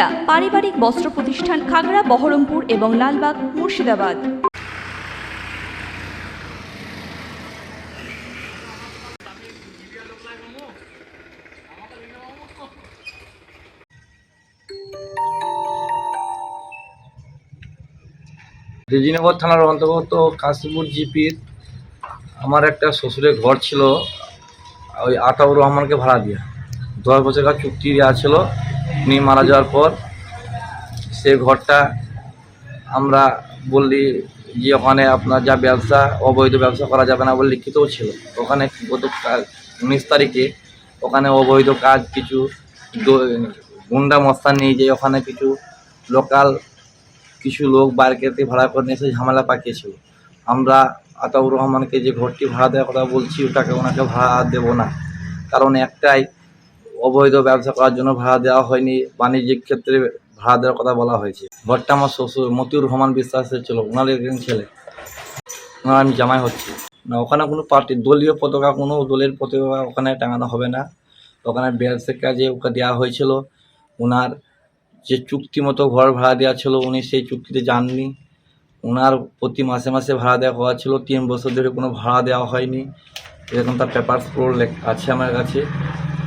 সুনিতা পারিবারিক বস্ত্র প্রতিষ্ঠান খাগড়া, বহরমপুর এবং লালবাগ, মুর্শিদাবাদ। রেজিনগর থানার অন্তর্গত কাশিমপুর জিপির আমার একটা শ্বশুরের ঘর ছিল, ওই আতাউর রহমানকে ভাড়া দিয়ে। দশ বছরকার চুক্তি দেওয়া ছিল উনি মারা যাওয়ার পর সে ঘরটা আমরা বললি যে ওখানে আপনার যা ব্যবসা, অবৈধ ব্যবসা করা যাবে না বলে লিখিতও ছিল। ওখানে গত উনিশ তারিখে ওখানে অবৈধ কাজ কিছু গুন্ডা মস্তান নিয়ে যে ওখানে কিছু লোকাল কিছু লোক বাইরেতে ভাড়া করে নিয়ে এসে ঝামেলা পাকিয়েছিল। আমরা আতাউর রহমানকে যে ঘরটি ভাড়া দেওয়ার কথা বলছি, ওটাকে ওনাকে ভাড়া দেবো না। কারণ একটাই অবৈধ ব্যবসা করার জন্য ভাড়া দেওয়া হয়নি, বাণিজ্যিক ক্ষেত্রে ভাড়া দেওয়ার কথা বলা হয়েছে। ঘরটা আমার শ্বশুর মতিউর রহমান বিশ্বাসের ছিল, ওনার একজন ছেলে। ওনার আমি জামাই হচ্ছি। না, ওখানে কোনো পার্টি, দলীয় পতাকা, কোনো দলের পতাকা ওখানে টাঙানো হবে না। ওখানে ব্যবসার কাজে ওকে দেওয়া হয়েছিল। ওনার যে চুক্তি মতো ঘর ভাড়া দেওয়া ছিল, উনি সেই চুক্তিতে যাননি। ওনার প্রতি মাসে মাসে ভাড়া দেওয়া হওয়া ছিল। তিন বছর ধরে কোনো ভাড়া দেওয়া হয়নি। এরকম তার পেপারস পুরো লেখ- আছে আমার কাছে।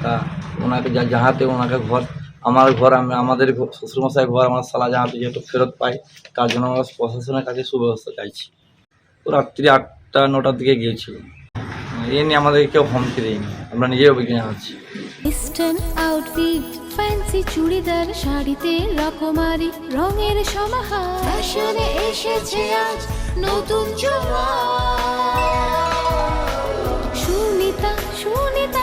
তা ওনাকে যা যাহাতে ওনাকে ঘর, আমার ঘর, আমি আমাদের শ্বশুরমশাই ঘর, আমার সালা যাহাতে যেহেতু ফেরত পাই তার জন্য আমরা প্রশাসনের কাছে সুব্যবস্থা চাইছি। তো রাত্রি আটটা, নটার দিকে গিয়েছিল। এ নিয়ে আমাদের কেউ হুমকি দেয়নি। আমরা নিজেই অভিজ্ঞ জানাচ্ছি ইস্টার্ন আউটফিট ফ্যান্সি চুড়িদার, শাড়িতে রকমারি, রঙের সমাহার। ফ্যাশনে এসেছে আজ নতুন সুনিতা সুনিতা